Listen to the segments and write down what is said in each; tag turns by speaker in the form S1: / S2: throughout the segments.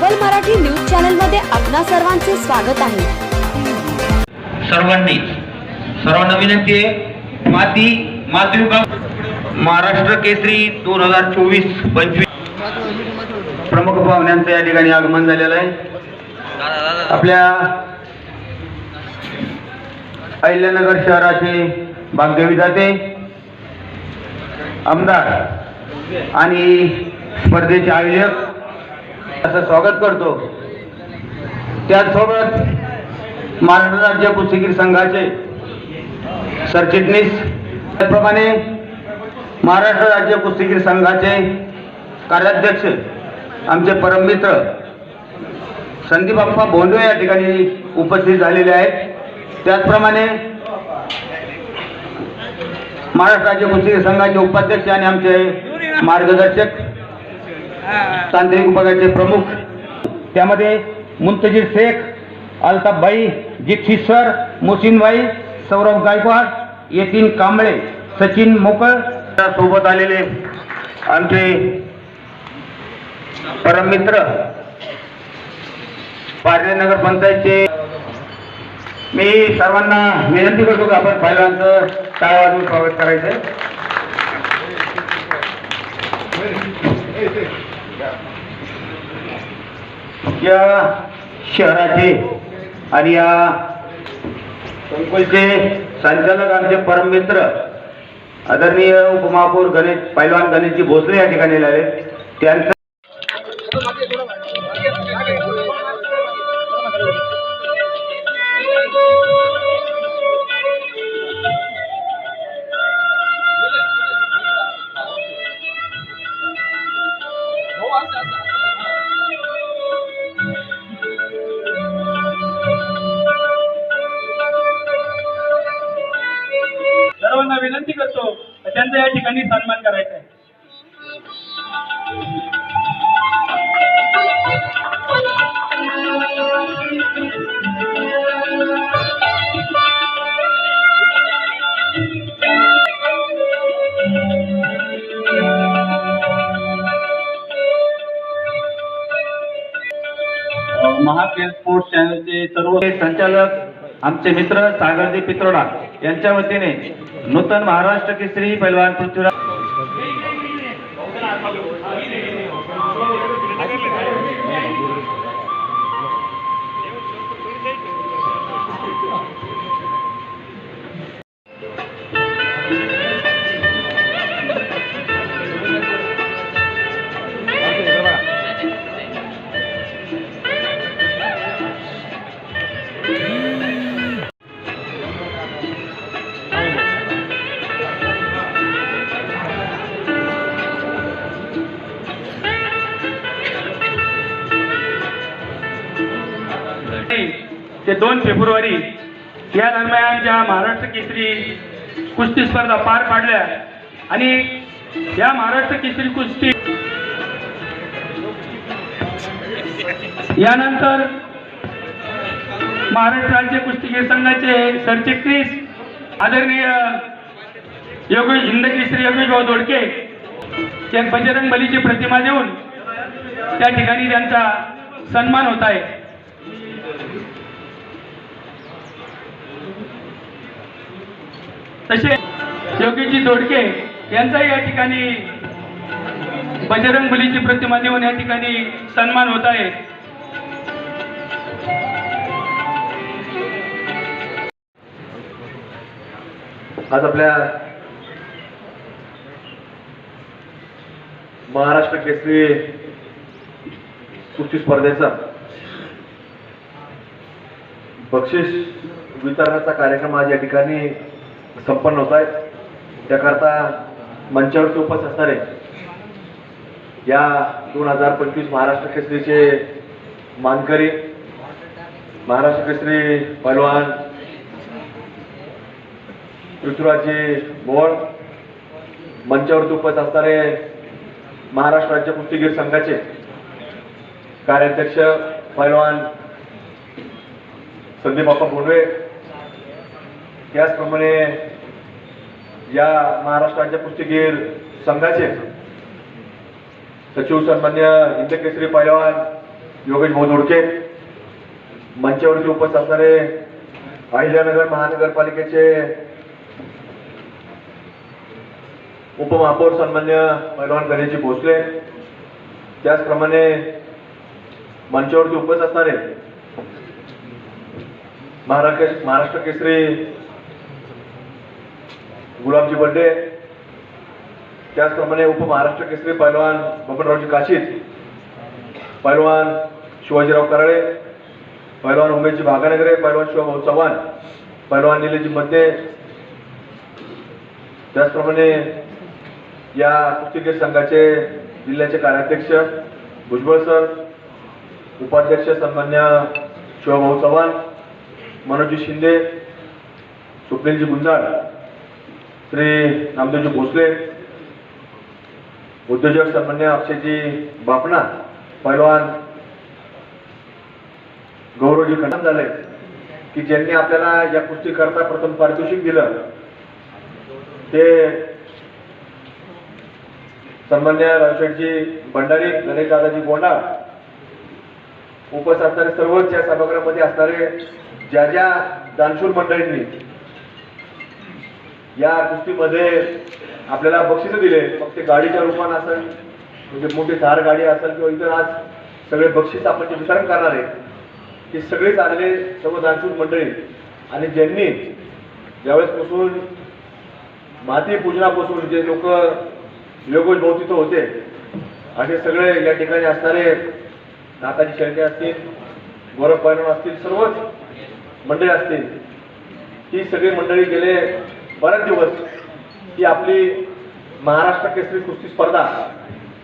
S1: सबल मराठी न्यूज चॅनलमध्ये आपणा सर्वांचे स्वागत आहे.
S2: सर्वांनी सर्वांना विनंती आहे माती माती महाराष्ट्र केसरी दोन हजार चोवीस पंचवीस. प्रमुख पाहुण्यांचं या ठिकाणी आगमन झालेलं आहे. आपल्या अहिल्यानगर शहराचे भाग्यवी जाते आमदार आणि स्पर्धेचे आयोजक असं स्वागत करतो. त्याचसोबत महाराष्ट्र राज्य कुस्तीगीर संघाचे सरचिटणीस त्याचप्रमाणे महाराष्ट्र राज्य कुस्तीगीर संघाचे कार्याध्यक्ष आमचे परममित्र संदीप बाप्पा भोंडवे या ठिकाणी उपस्थित झालेले आहेत. त्याचप्रमाणे महाराष्ट्र राज्य कुस्तीगीर संघाचे उपाध्यक्ष आणि आमचे मार्गदर्शक तांत्रिक विभागाचे प्रमुख. त्यामध्ये मुंतजीर शेख अल्ताफभाई दीक्षित मोसिनभाई सौरभ गायकवाड यतीन कांबळे सचिन मोकळ सोबत आलेले आमचे परममित्र पारणे नगर पंचायतचे. मी सर्वांना विनंती करतो की आपण पहिल्यांचं टाळ्या वाजवून स्वागत करायचं. या शहराचे आणि या संकुलचे संचालक आमचे परममित्र आदरणीय उपमहापौर गणेश पैलवान गणेशजी भोसले या ठिकाणी आले त्यांचं
S3: विनंती करतो त्यांचा या ठिकाणी सन्मान करायचा आहे. महाकेल स्पोर्ट्स चॅनलचे सर्व
S2: संचालक आमचे मित्र सागरजी पित्रोडा. यांच्या वतीने नूतन महाराष्ट्र केसरी पैलवान पृथ्वीराज
S3: ते दोन फेब्रुवारी या दरम्यान ज्या महाराष्ट्र केसरी कुस्ती स्पर्धा पार पाडल्या आणि या महाराष्ट्र केसरी कुस्ती यानंतर महाराष्ट्र राज्य कुस्तीगीर संघाचे सरचिटणीस आदरणीय योगेश हिंदकेसरी योगेश भाऊ दोडके एक बजरंग बलीची प्रतिमा देऊन त्या ठिकाणी त्यांचा सन्मान होत आहे. तसे योगीजी दोडके यांचाही या ठिकाणी बजरंग मुलीची प्रतिमा देऊन या ठिकाणी सन्मान होत आहे.
S4: आज आपल्या महाराष्ट्र केसरी कुस्ती स्पर्धेचा बक्षीस वितरणाचा कार्यक्रम आज या ठिकाणी संपन्न होत आहे. त्याकरता मंचावरती उपस्थित असणारे या दोन हजार पंचवीस महाराष्ट्र केसरीचे मानकरी महाराष्ट्र केसरी पहलवान पृथ्वीराजजी मोहोळ मंचावरती उपस्थित असणारे महाराष्ट्र राज्य कुस्तीगीर संघाचे कार्याध्यक्ष पैलवान संदीप बाप्पा भोंडवे त्याचप्रमाणे या महाराष्ट्र राज्य कुस्तीगीर संघाचे सचिव सन्मान्य हिंदकेसरी पैलवान योगेश भाऊ दोडके मंचावरती उपस्थित असणारे अहिल्यानगर महानगरपालिकेचे उपमहापौर सन्मान्य पैलवान गणेशजी भोसले त्याचप्रमाणे मंचावरती उपस्थित असणारे महाराष्ट्र महाराष्ट्र केसरी गुलाबजी बड्डे त्याचप्रमाणे उपमहाराष्ट्र केसरी पैलवान बबनरावजी काशीद पैलवान शिवाजीराव कराळे पैलवान उमेशजी भागानगरे पैलवान शिवाभाऊ चव्हाण पैलवान निलेशजी मध्ये त्याचप्रमाणे या कुस्तीगीर संघाचे जिल्ह्याचे कार्याध्यक्ष भुजबळ सर उपाध्यक्ष सन्मान्य शिवाभाऊ चव्हाण मनोजी शिंदे स्वप्नीलजी गुंजाळ श्री नामदेवजी भोसले उद्योजक सन्मान्य अक्षयजी बापणा पैलवान गौरवजी खंडन झाले की ज्यांनी आपल्याला या कुस्ती करता प्रथम पारितोषिक दिलं. ते सन्मान्य रावशेठजी भंडारी गणेश दादाजी गोंडा उपसाधणारे असणारे सर्वच या सभागृहामध्ये असणारे ज्या ज्या दानशूर मंडळींनी या गोष्टीमध्ये आपल्याला बक्षीस दिले मग ते गाडीच्या रूपानं असेल म्हणजे मोठी थार गाडी असेल किंवा इतर आज सगळे बक्षीस आपण जे वितरण करणार आहे ते सगळेच आलेले सर्व दानशूर मंडळी. आणि ज्यांनी ज्यावेळेसपासून माती पूजनापासून जे लोक योगोज भाऊ होते असे सगळे या ठिकाणी असणारे नाताजी शेळके असतील गौरव पैलवान असतील सर्वच मंडळी असतील ही सगळी मंडळी गेले बरेच दिवस. ही आपली महाराष्ट्र केसरी कुस्ती स्पर्धा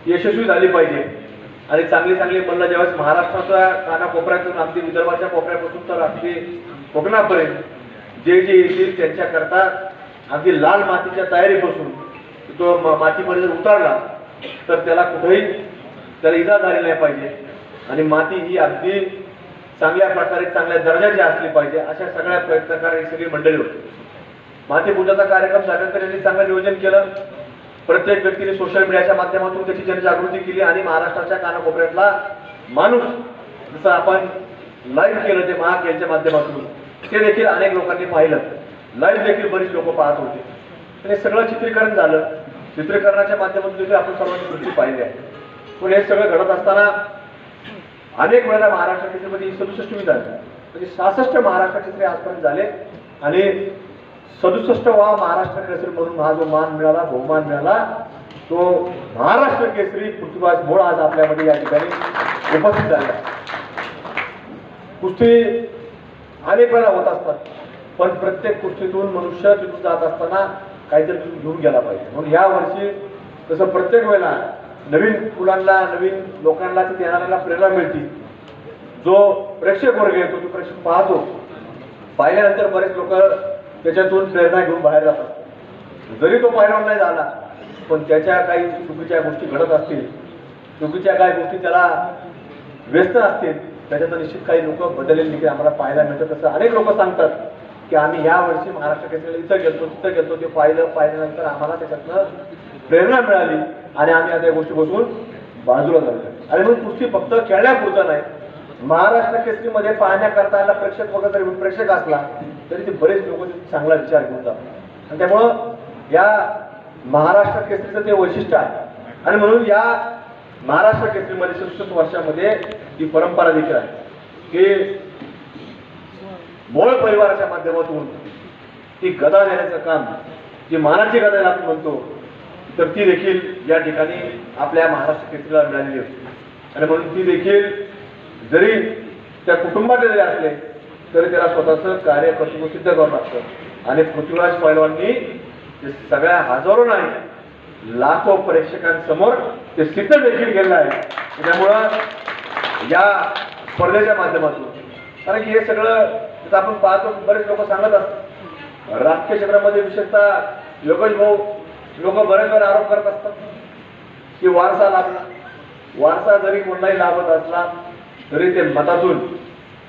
S4: यशस्वी झाली पाहिजे. आणि चांगली चांगली म्हणलं ज्यावेळेस महाराष्ट्राच्या कानाकोपऱ्यातून अगदी विदर्भाच्या कोपऱ्यापासून तर अगदी कोकणापर्यंत जे जे येतील त्यांच्याकरता अगदी लाल मातीच्या तयारीपासून तो म- मातीमध्ये जर उतरला तर त्याला कुठेही त्याला इजा झाली नाही पाहिजे. आणि माती ही अगदी चांगल्या प्रकारे चांगल्या दर्जाची असली पाहिजे अशा सगळ्या प्रयत्नकार ही सगळी मंडळी होती. मातीपूजाचा कार्यक्रम झाल्यानंतर यांनी चांगलं नियोजन केलं. प्रत्येक व्यक्तीने सोशल मीडियाच्या माध्यमातून त्याची जनजागृती केली आणि महाराष्ट्राच्या कानाकोपऱ्यातला माणूस जसं आपण लाईव्ह केलं ते महाखेलच्या माध्यमातून ते देखील अनेक लोकांनी पाहिलं. लाईव्ह देखील बरीच लोक पाहत होते. आणि हे सगळं चित्रीकरण झालं. चित्रीकरणाच्या माध्यमातून देखील आपण समजवृत्ती पाहिली आहे. पण हे सगळं घडत असताना अनेक वेळेला महाराष्ट्र केसरीमध्ये सदुसष्टवी झाली म्हणजे सहासष्ट महाराष्ट्र केसरी आजपर्यंत झाले. आणि सदुसष्ट वा महाराष्ट्र केसरी म्हणून हा जो मान मिळाला बहुमान मिळाला तो महाराष्ट्र केसरी पृथ्वीराज मोळ आज आपल्यामध्ये या ठिकाणी उपस्थित झाला. कुस्ती अनेक वेळा होत असतात पण प्रत्येक कुस्तीतून मनुष्य तिथून जात असताना काहीतरी घेऊन गेला पाहिजे. म्हणून या वर्षी तसं प्रत्येक वेळेला नवीन मुलांना नवीन लोकांना तिथे येणाऱ्याला प्रेरणा मिळते. जो प्रेक्षक वर्ग येतो तो प्रेक्षक पाहतो पाहिल्यानंतर बरेच लोक त्याच्यातून प्रेरणा घेऊन बाहेर जातात. जरी तो पैलवान नाही झाला पण त्याच्या काही चुकीच्या गोष्टी घडत असतील चुकीच्या काही गोष्टी त्याला व्यस्त असतील त्याच्यात निश्चित काही लोक बदललेली देखील आम्हाला पाहायला मिळतं तसं अनेक लोक सांगतात की आम्ही या वर्षी महाराष्ट्र केसरीला इथं गेलतो तिथं गेलतो ते पाहिलं पाहिल्यानंतर आम्हाला त्याच्यातनं प्रेरणा मिळाली. आणि आम्ही आता या गोष्टी बसून बाजूला जाऊ आणि म्हणून कुस्ती फक्त खेळण्यापुरता नाही. महाराष्ट्र केसरीमध्ये पाहण्याकरता आला प्रेक्षक वगैरे जरी प्रेक्षक असला तरी ते बरेच लोक चांगला विचार घेऊन जातात. आणि त्यामुळं या महाराष्ट्र केसरीचं ते वैशिष्ट्य आहे. आणि म्हणून या महाराष्ट्र केसरीमध्ये सदुसष्ट वर्षामध्ये ही परंपरा देखील आहे. की मोळ परिवाराच्या माध्यमातून ती गदा देण्याचं काम जी मानाची गदा आपण म्हणतो तर ती देखील या ठिकाणी आपल्या महाराष्ट्र केसरीला मिळालेली असते. आणि म्हणून ती देखील जरी त्या कुटुंबाचे जरी असले तरी त्याला स्वतःचं कार्य कर्तृत्व सिद्ध करावं लागतं आणि पृथ्वीराज पैलवांनी ते सगळ्या हजारो नाही लाखो प्रेक्षकांसमोर ते सिद्ध देखील केलं आहे. त्यामुळं या स्पर्धेच्या माध्यमातून कारण की हे सगळं आपण पाहतो बरेच लोक सांगत असतात. राजकीय क्षेत्रामध्ये विशेषतः योगेश भाऊ लोक बरेच वेळा आरोप करत असतात. की वारसा लाभला वारसा जरी कोणताही लाभत असला तरी ते मतातून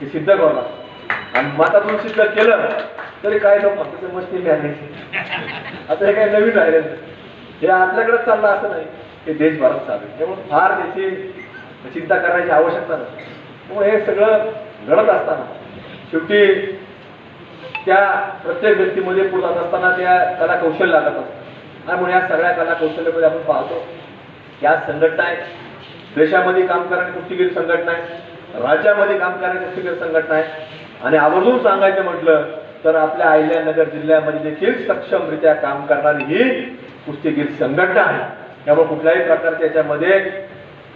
S4: ते सिद्ध करणार आणि मतातून सिद्ध केलं तरी काही लोक म्हणतात ते मस्ती मिळाली आता हे काही नवीन राहिले हे आपल्याकडेच चाललं असं नाही हे देशभरात चालू आहे. त्यामुळे फार त्याची चिंता करण्याची आवश्यकता नाही. त्यामुळे हे सगळं घडत असताना शेवटी त्या प्रत्येक व्यक्तीमध्ये पुढे जात असताना त्या त्याला कौशल्य लागत असतं. त्यामुळे म्हणून या सगळ्या कला कौशल्यामध्ये आपण पाहतो. या संघटना आहेत देशामध्ये काम करणारी कुस्तीगीर संघटना आहे. राज्यामध्ये काम करणारी कुस्तीगीर संघटना आहे. आणि आवर्जून सांगायचं म्हटलं तर आपल्या अहिल्यानगर जिल्ह्यामध्ये देखील सक्षमरित्या काम करणारी ही कुस्तीगीर संघटना आहे. त्यामुळे कुठल्याही प्रकारच्या याच्यामध्ये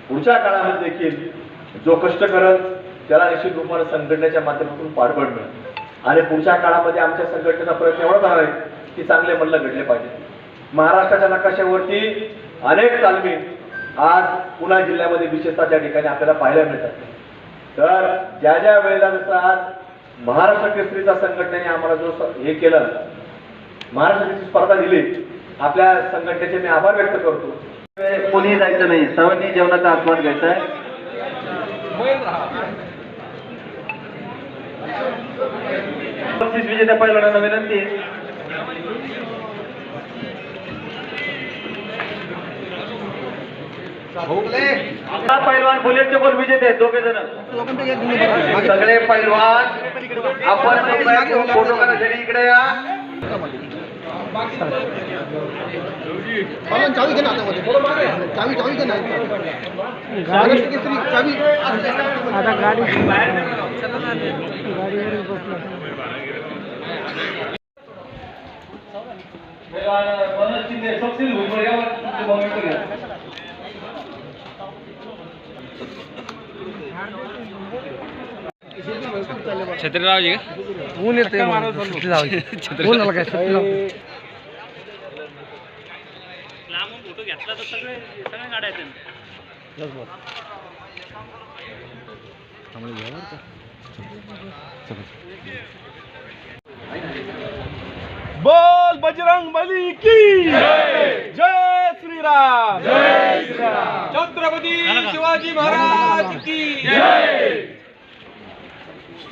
S4: पुढच्या काळामध्ये देखील जो कष्ट करत त्याला निश्चित रूपाने संघटनेच्या माध्यमातून पाठबळ मिळेल. आणि पुढच्या काळामध्ये आमच्या संघटनेचा प्रयत्न एवढा आहे की चांगले मल्ल घडले पाहिजे महाराष्ट्राच्या नकाशावरती अनेक तालमी आज पुणा जिल्ह्यामध्ये विशेषतः त्या ठिकाणी आपल्याला पाहायला मिळतात. तर ज्या ज्या वेळेला जसं आज महाराष्ट्र केसरीचा संघटनेने आम्हाला जो हे केलं महाराष्ट्र केसरी स्पर्धा दिली आपल्या संघटनेचे मी आभार व्यक्त करतो.
S2: कोणीही जायचं नाही. सर्वांनी जेवणाचा आस्वाद घ्यायचा आहे. विजेत्या पैलवानांना विनंती पैलवान बुलेटचे कोण विजेते दोघे जण सगळे पैलवान आपण फ़ोटो इकडे या
S5: चावी घे ना हातामध्ये चावी चावी घे ना चावी आता गाडी लाव.
S3: लांबून फोटो घेतला तर सगळे सगळ्या गाड्या आहेत
S6: बोल बजरंग बली की जय श्री राम जय श्री राम छत्रपती शिवाजी महाराज की.
S3: तुम्ही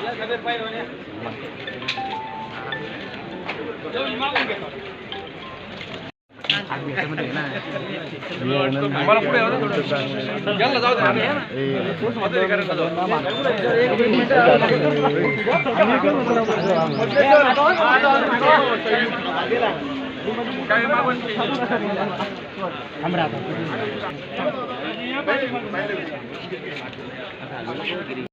S3: ¿Qué es lo que